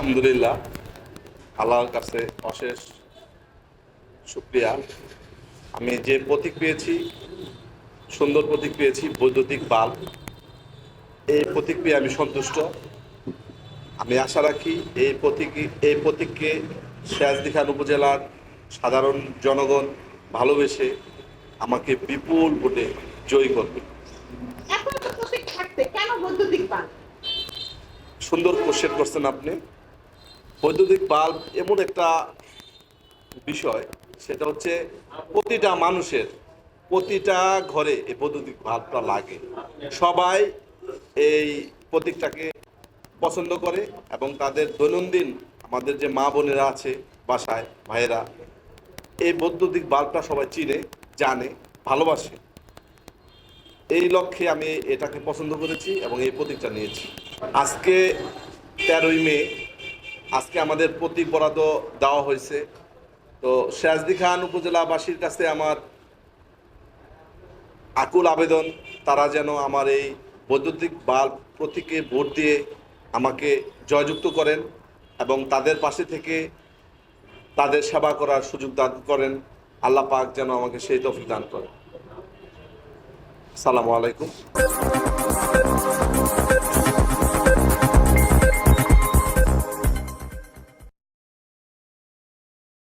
আলহামদুলিল্লাহ আল্লাহর কাছে অশেষ শুক্রিয়া। আমি যে প্রতীক পেয়েছি সুন্দর প্রতীক পেয়েছি বৈদ্যুতিক বাল্ব এই প্রতীক পেয়ে আমি সন্তুষ্ট। আমি আশা রাখি এই প্রতীক এই প্রতীককে সিরাজদিখান উপজেলার সাধারণ জনগণ ভালোবেসে আমাকে বিপুল ভোটে জয়ী করবে। সুন্দর কোশ্চেন করছেন আপনি। বৈদ্যুতিক বাল্ব এমন একটা বিষয়, সেটা হচ্ছে প্রতিটা মানুষের, প্রতিটা ঘরে এই বৈদ্যুতিক বাল্বটা লাগে। সবাই এই প্রতীকটাকে পছন্দ করে এবং তাদের দৈনন্দিন আমাদের যে মা বোনেরা আছে বাসায়, ভাইয়েরা, এই বৈদ্যুতিক বাল্বটা সবাই চিনে, জানে, ভালোবাসে। এই লক্ষ্যে আমি এটাকে পছন্দ করেছি এবং এই প্রতীকটা নিয়েছি। আজকে তেরোই মে আজকে আমাদের প্রতীক বরাদ্দ দেওয়া হয়েছে। তো সিরাজদি খান উপজেলাবাসীর কাছে আমার আকুল আবেদন, তারা যেন আমার এই বৈদ্যুতিক বাল্ব প্রতীকে ভোট দিয়ে আমাকে জয়যুক্ত করেন এবং তাদের পাশে থেকে তাদের সেবা করার সুযোগ দান করেন। আল্লাহ পাক যেন আমাকে সেই তফিক দান করেন। সালামু আলাইকুম।